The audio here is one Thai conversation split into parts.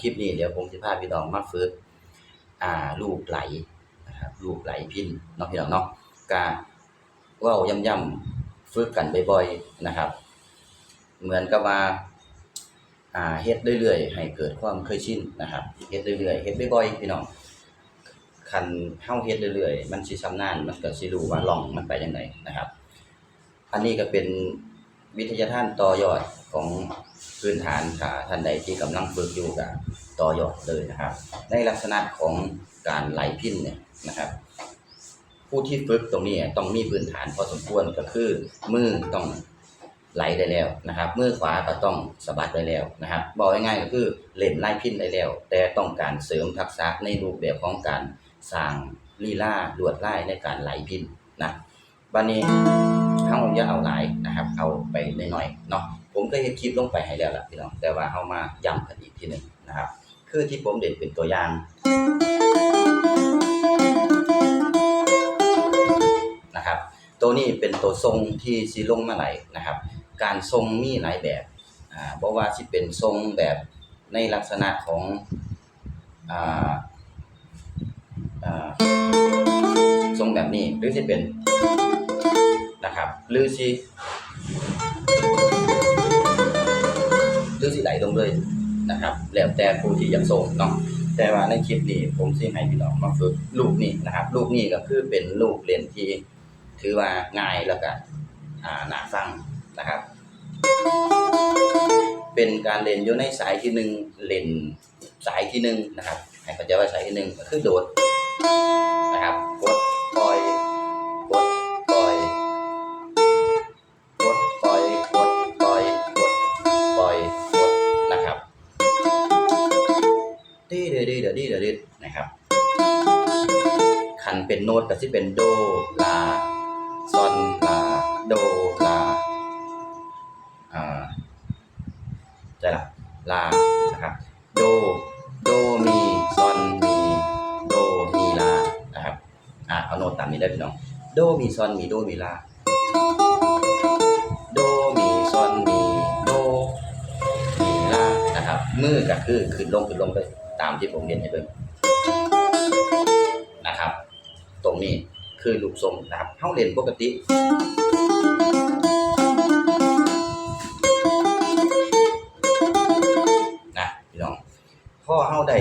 คลิปนี้เดี๋ยวผมจะพาพี่น้องมาฝึกอ่าลูกไหลนะครับลูกไหลพินเนาะพี่น้องเนาะกาว้าย่ำๆฝึกกันบ่อยๆนะครับ เหมือนกับว่าอ่าเฮ็ดเรื่อยๆให้เกิดความเคยชินนะครับเฮ็ดเรื่อยๆเฮ็ดบ่อยๆพี่น้องคันเฮาเฮ็ดเรื่อยๆมันสิชำนาญมันก็สิรู้ว่าล่องมันไปจังไดนะครับ อันนี้ก็เป็นวิทยาทานต่อยอดของพื้นฐานค่ะท่านใดที่กำลังฝึกอยู่กับ ต่อยอดเลยนะครับ ในลักษณะของการไหลพินเนี่ยนะครับ ผู้ที่ฝึกตรงนี้ต้องมีพื้นฐานพอสมควรก็คือ มือต้องไหลได้แล้วนะครับ มือขวาก็ต้องสะบัดได้แล้วนะครับ บอกง่ายๆก็คือเล่นไล่พินได้แล้ว แต่ต้องการเสริมทักษะในรูปแบบของการสร้างลีลาลวดลายในการไหลพินนะบัดนี้เฮาอย่าเอาหลายนะครับ เอาไปน้อยๆเนาะผมก็เฮ็ดคลิปลงไปให้แล้วล่ะพี่น้องแต่ว่าเฮามาย้ำกันอีกทีหนึ่งนะครับ คือที่ผมเด่นเป็นตัวอย่างนะครับ ตัวนี้เป็นตัวทรงที่สิลงมาไหลนะครับ การทรงมีหลายแบบอ่าบ่ว่าสิเป็นทรงแบบในลักษณะของอ่าอ่าทรงแบบนี้หรือสิเป็นนะครับหรือสิหรือสิไหลลงเลย นะครับ แล้วแต่ผู้ที่อยากส่งเนาะแต่ว่าในคลิปนี้ผมสิให้พี่น้องมาฝึกลูกนี้นะครับลูกนี้ก็คือเป็นลูกเล่นที่ถือว่าง่ายแล้วก็อ่าน่าฟังนะครับ เป็นการเล่นอยู่ในสายที่หนึ่งเล่นสายที่หนึ่งนะครับให้เข้าใจว่าสายที่หนึ่งก็คือโดดนะครับกด ดีเดดีเดดีเดดีนะครับคันเป็นโน้ตก็สิเป็นโดลาซอนลาโดลาอ่าใช่ละลานะครับโดโดมีซอนมีโดมีลานะครับอ่าเอาโน้ตตามนี้ได้พี่น้องโดมีซอนมีโดมีลาโดมีซอนมีโดมีลานะครับมือก็คือขึ้นลงขึ้นลงไปตาม ที่ผมเรียนให้เบิ่งนะครับ ตรงนี้คือลูกทรงนะครับเฮาเล่นปกตินะพี่น้องพอเฮาได้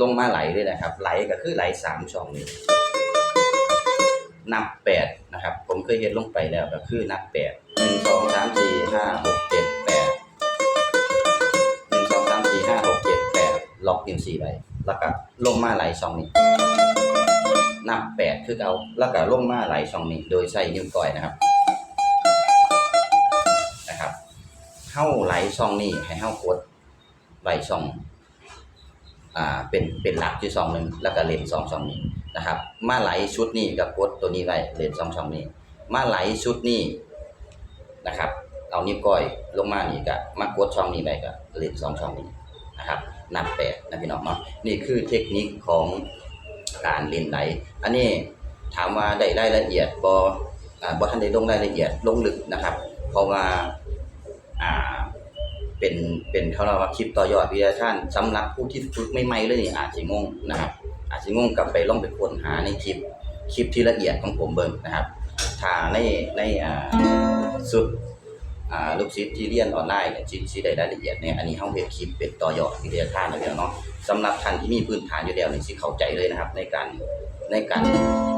ลงมาไหลเลยนะครับ ไหลก็คือไหลสามช่องนี้นับแปดนะครับ ผมเคยเห็นลงไปแล้วก็คือนับแปดหนึ่งสองสามสี่ห้าหก ล็อกนิ้วสี่ไว้แล้วก็ลงมาไหลสองนี้นับแปดคือเอาแล้วก็ลงมาไหลสองนี้โดยใช้นิ้วก้อยนะครับนะครับเข้าไหลช่องนี้ให้เข้ากดไหลช่องอ่าเป็นเป็นหลักที่สองหนึ่งแล้วก็เลนสองช่องนี้นะครับ มาไหลชุดนี้กับกดตัวนี้ไว้เลนสองช่องนี้ มาไหลชุดนี้นะครับ เอานิ้วก้อยลงมานี่ก็มากดช่องนี้ไว้ก็เลนสองช่องนี้นะครับ นับแปดนะพี่น้องเนาะนี่คือเทคนิคของการเล่นไหล อันนี้ถามว่าได้รายละเอียดบอ่าบ่ทันได้ลงรายละเอียดลงลึกนะครับ เพราะว่าอ่าเป็นเป็นเขาเรียกว่าคลิปต่อยอดวิทยาท่านสำหรับผู้ที่ฝึกใหม่เลยนี่อาจจะงงนะครับ อาจจะงงกลับไปลองไปค้นหาในคลิปคลิปที่ละเอียดของผมเบิ่งนะครับถ้าในในอ่าสุด ลูกศิษย์ที่เรียนออนไลน์เนี่ยที่ที่ได้รายละเอียดเนี่ยอันนี้เฮาเฮ็ดคลิปเป็นต่อยอดวิทยาท่านแล้วเนาะสำหรับท่านที่มีพื้นฐานอยู่แล้วเนี่ยสิเข้าใจเลยนะครับ ในการในการ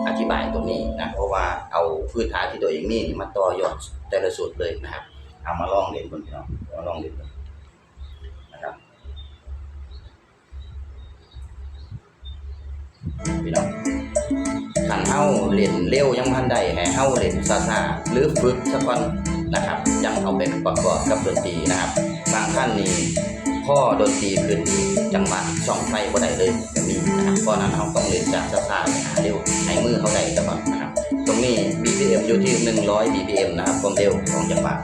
อธิบายตรงนี้นะเพราะว่าเอาพื้นฐานที่ตัวเองมีนี่มาต่อยอดแต่ละสูตรเลยนะครับเอามาลองเรียนบนพี่น้องมาลองเรียนนะครับพี่น้องขันเฮาเล่นเร็วยังพันใดให้เฮาเล่นซ่าหรือฝึกสักวัน นะครับ ยังเอาไปประกอบกับดนตรีนะครับ บางท่านนี่พ่อดนตรีพื้นจังหวะช่องไฟบ่ได้เลยจะมีนะครับเพราะนั้นเขาต้องเล่นจากซาๆไปหาเร็วให้มือเขาได้ก่อนนะครับ ตรงนี้ BPM อยู่ที่ 100 BPM นะครับความเร็วของจังหวะ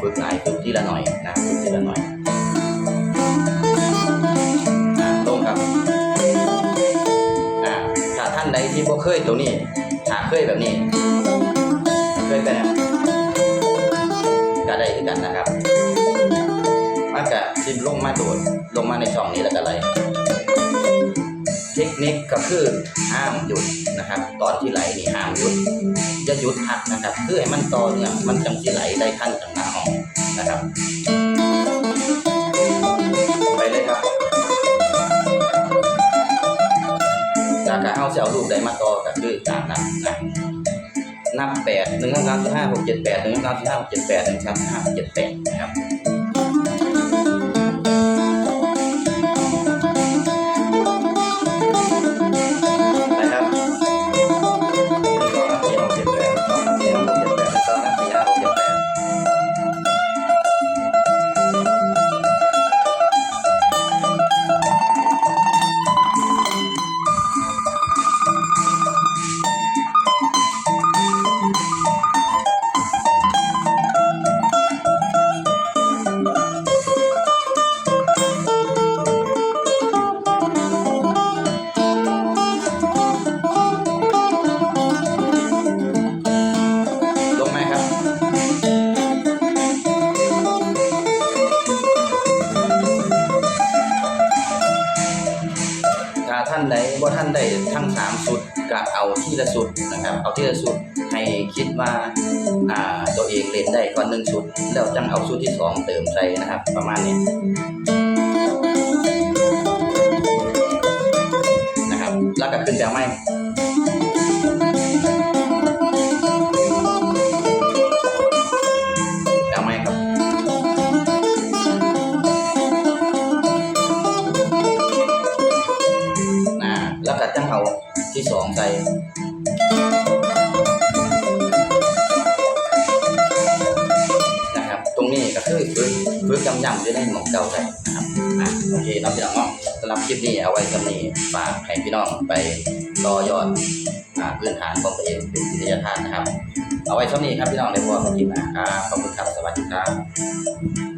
ฝึกไหลายฝึกทีละหน่อยนะฝึกทีละหน่อยอ่าตรงครับอ่าถ้าท่านใดที่บ่เคยตัวนี้ถ้าเคยแบบนี้ เคยเป็นก็ได้คือกันนะครับมันก็สิลงมาโดดลงมาในช่องนี้แล้วก็ไหลเทคนิคก็คือห้ามหยุดนะครับ ตอนที่ไหลนี่ห้ามหยุดจะหยุดพักนะครับเพื่อให้มันต่อเนื่องมันจังสิไหลได้ขั้นจังห นะครับ ไปเลยครับจากการเอาเสียวลูกได้มาต่อก็คือจากนั้นนะนับแปดหนึ่งสองสามสี่ห้าหกเจ็ดแปดหนึ่งสองสามสี่ห้าหกเจ็ดแปดหนึ่งสองสามสี่ห้าหกเจ็ดแปดนะครับ ที่ละสุดนะครับ เอาที่ละสุดให้คิดว่าอ่าตัวเองเล่นได้ก่อนหนึ่งสุด แล้วจังเอาสุดที่สองเติมใส่นะครับ ประมาณนี้นะครับแล้วก็ขึ้นจากไม้จากไม้ครับนะแล้วก็จังเอาที่สองใส่ ฝึกกำยำจะได้หมองเก่าได้นะครับอะโอเคน้องพี่น้องเนาะสำหรับคลิปนี้เอาไว้สำนี้ฝากให้พี่น้องไปต่อยอดอ่าพื้นฐานของตัวเองเป็นวิทยาทานนะครับ เอาไว้ช่วงนี้ครับพี่น้องในพวกคลิปนะครับขอบคุณครับสวัสดีครับ